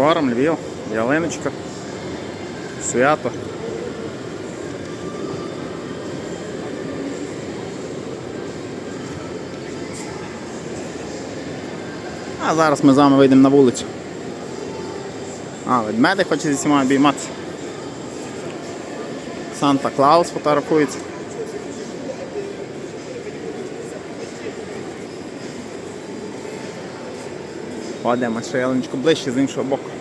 Орам, Львів, ялиночка, свято. А зараз ми з вами вийдемо на вулицю. А, ведмедик хоче зі всіма обійматися. Санта Клаус фотографується. Ходимо ще ялиночку ближче з іншого боку.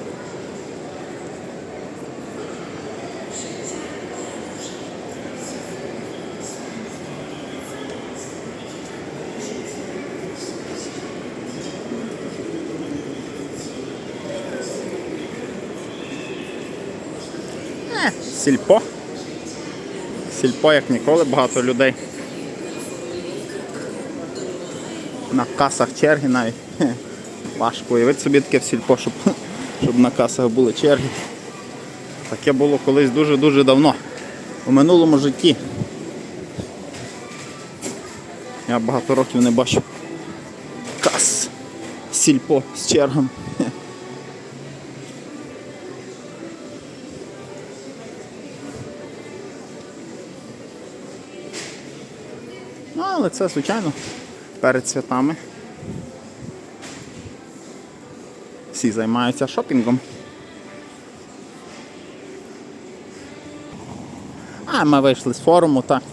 Сільпо. Сільпо, як ніколи, багато людей. На касах черги навіть. Важко уявити собі таке в сільпо, щоб, щоб на касах були черги. Таке було колись дуже-дуже давно. У минулому житті. Я багато років не бачив кас сільпо з чергами. Ну, але це, звичайно, перед святами. Всі займаються шопінгом. А ми вийшли з форуму, так.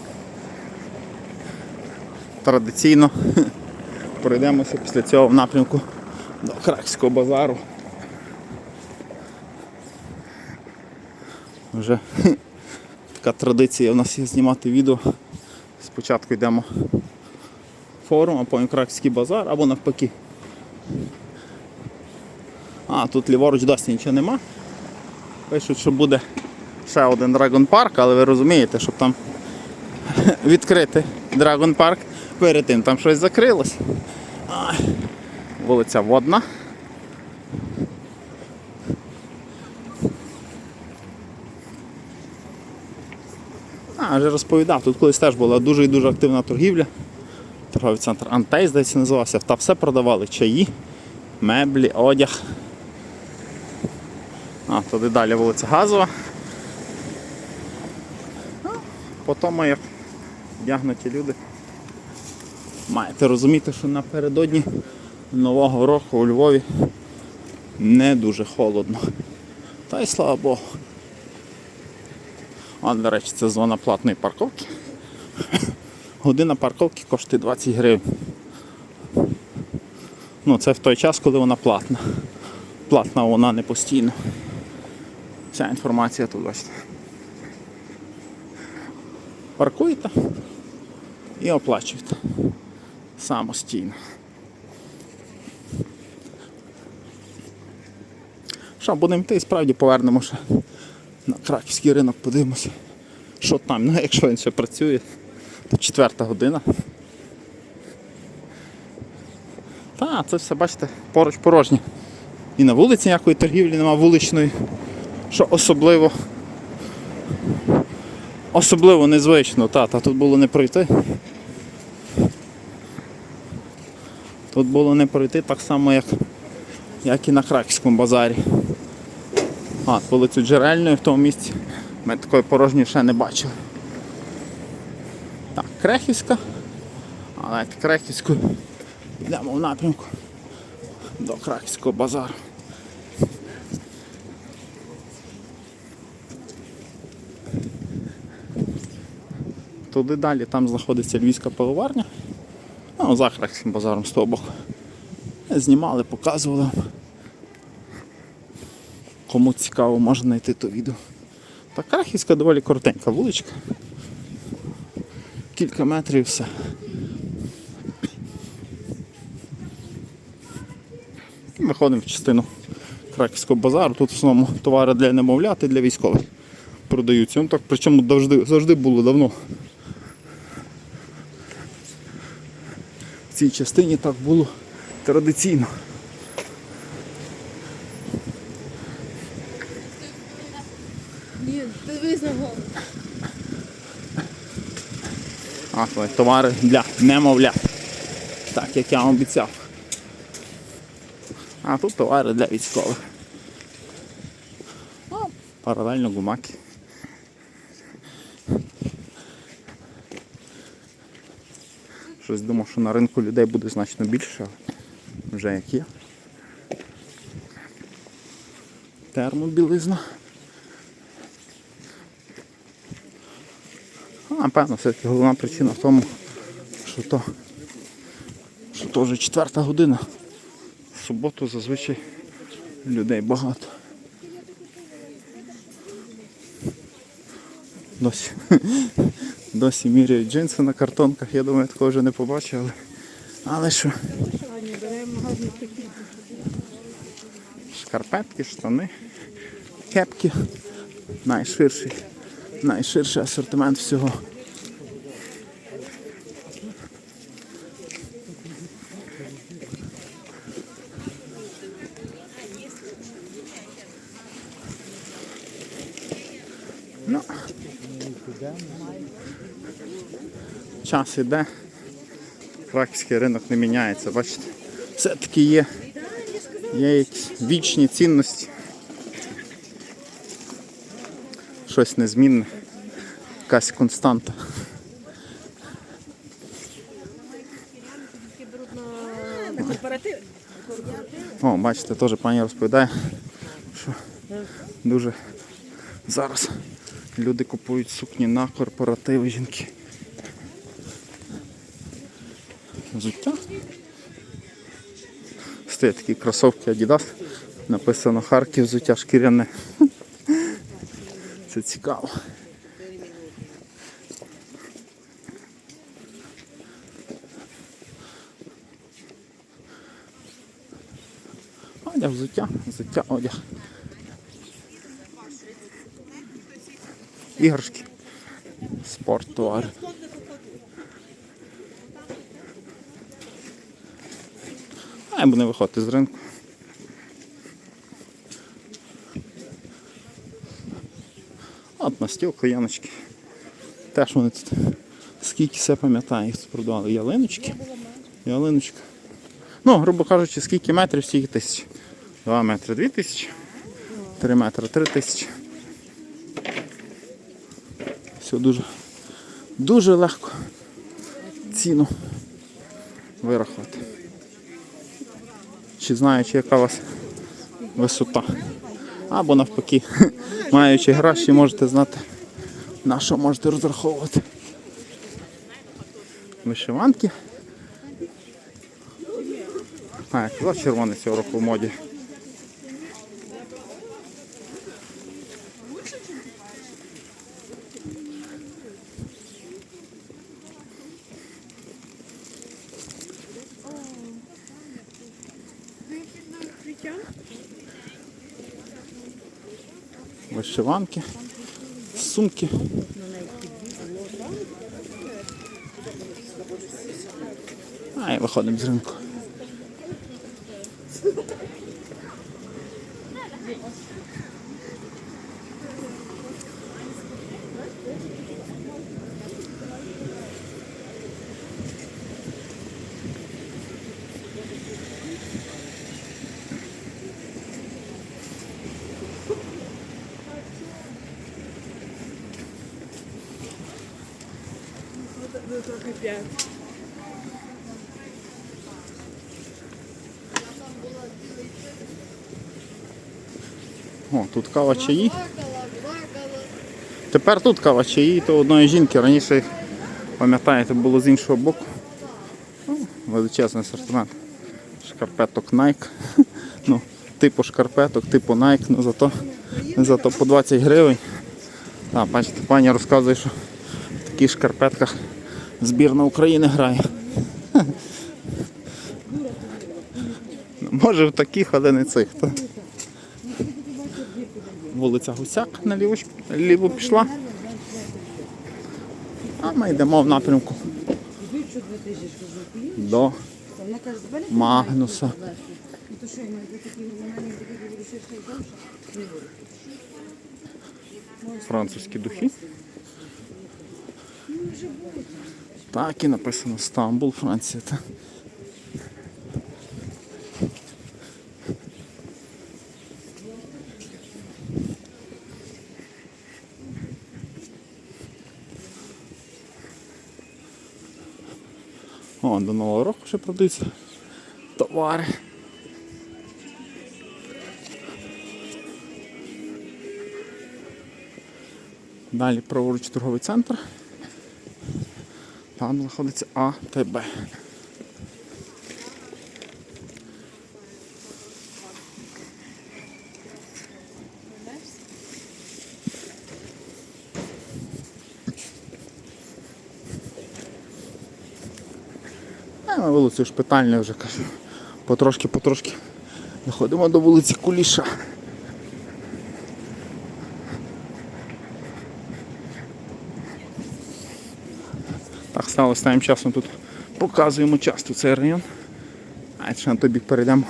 Традиційно пройдемося після цього в напрямку до Кракського базару. Вже така традиція у нас є знімати відео. Спочатку йдемо форум, а потім Кракський базар або навпаки. А, тут ліворуч досі нічого нема. Пишуть, що буде ще один Dragon Park, але ви розумієте, щоб там відкрити Dragon Park, перед тим там щось закрилось. Вулиця Водна. А, вже розповідав, тут колись теж була дуже і дуже активна торгівля. Торговий центр Антей, здається, називався. Та все продавали чаї, меблі, одяг. А, туди далі вулиця Газова. Ну, По тому, як вдягнуті люди. Маєте розуміти, що напередодні Нового року у Львові не дуже холодно. Та й слава Богу. А, до речі, це зона платної парковки. Година парковки коштує 20 гривень. Ну, це в той час, коли вона платна. Платна вона не постійно. Вся інформація тут бачите. Паркуєте і оплачуєте самостійно. Що, будемо йти і справді повернемо ще на краківський ринок, подивимося, що там. Ну, якщо він ще працює, то четверта година. Та, це все, бачите, поруч порожнє. І на вулиці ніякої торгівлі нема вуличної, що особливо особливо незвично, та, та тут було не пройти. Тут було не пройти так само, як, як і на Краківському базарі. А, вулицю Джерельної в тому місці ми такої порожньої ще не бачили. Так, Крехівська. А навіть Крехівську йдемо в напрямку до Краківського базару. Туди далі там знаходиться львівська пивоварня. Ну, за Краківським базаром з того боку. Знімали, показували. Кому цікаво, можна знайти то відео. Та Крахівська доволі коротенька вуличка. Кілька метрів і все. Виходимо в частину Краківського базару. Тут в основному товари для немовлят і для військових продаються. Ну так причому завжди, завжди було давно. В цій частині так було традиційно. А, то товари для немовлят. Так, як я вам обіцяв. А тут товари для військових. Паралельно гумаки. Щось думав, що на ринку людей буде значно більше, вже як є. Термобілизна. Напевно, все-таки головна причина в тому, що то, що то вже четверта година. В суботу зазвичай людей багато. Досі, досі міряють джинси на картонках, я думаю, такого вже не побачив, але, але що. Шкарпетки, штани, кепки. Найширший, найширший асортимент всього. Ну, час іде. Краківський ринок не міняється, бачите. Все-таки є, є якісь вічні цінності. Щось незмінне, якась константа. О, бачите, теж пані розповідає, що дуже зараз люди купують сукні на корпоративи жінки. Взуття. Стоять такі кросовки Adidas. Написано Харків взуття шкіряне. Це цікаво. Одяг, взуття, взуття, одяг. Іграшки. Спорт, товари. А не виходити з ринку. От настілка, яночки. Теж вони тут. Скільки все пам'ятаю, їх тут продавали. Ялиночки. Ялиночка. Ну, грубо кажучи, скільки метрів, стільки тисяч. 2 метри 2 тисячі. 3 метри 3 тисячі. Все дуже, дуже легко ціну вирахувати. Чи знаючи, яка у вас висота. Або навпаки, маючи гроші, можете знати, на що можете розраховувати. Вишиванки. А, як казав, червоний цього року в моді. Вишиванки, сумки. А і виходимо з ринку. Трохи п'ять. О, тут кава чаї. Тепер тут кава чаї, то одної жінки. Раніше, пам'ятаєте, було з іншого боку. Величезний асортимент. Шкарпеток Nike. Ну, типу шкарпеток, типу Nike, ну зато, зато по 20 гривень. Так, бачите, пані розказує, що в таких шкарпетках збірна України грає. Може в таких, але не цих. Та. Вулиця Гусяк на ліву, ліву пішла. А ми йдемо в напрямку до Магнуса. Французькі духи. Так і написано Стамбул, Франція. Та. О, до нового року ще продаються товари. Далі праворуч торговий центр. Там знаходиться. А на вулицю шпитальня вже кажу. Потрошки-потрошки доходимо до вулиці Куліша. Так стало останнім часом тут показуємо часто цей район. А ще на той бік перейдемо.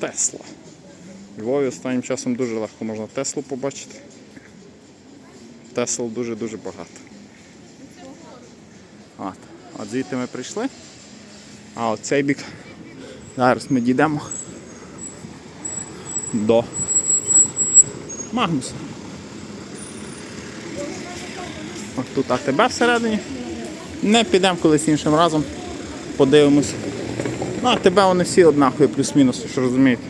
Тесла. У Львові останнім часом дуже легко можна Теслу побачити. Тесл дуже-дуже багато. От. От звідти ми прийшли. А от цей бік. Зараз ми дійдемо до Магнуса. От тут АТБ всередині. Не підемо колись іншим разом. Подивимось. Ну, АТБ вони всі однакові, плюс-мінус, ж розумієте.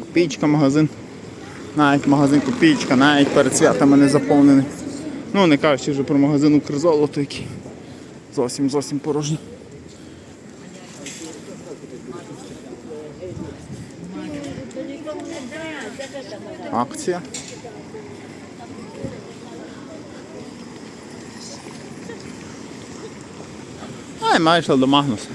Копійка магазин. Навіть магазин копійка, навіть перед святами не заповнений. Ну, не кажучи вже про магазин Укрзолото, який зовсім зовсім порожній. Акція. А, і майже до Магнуса.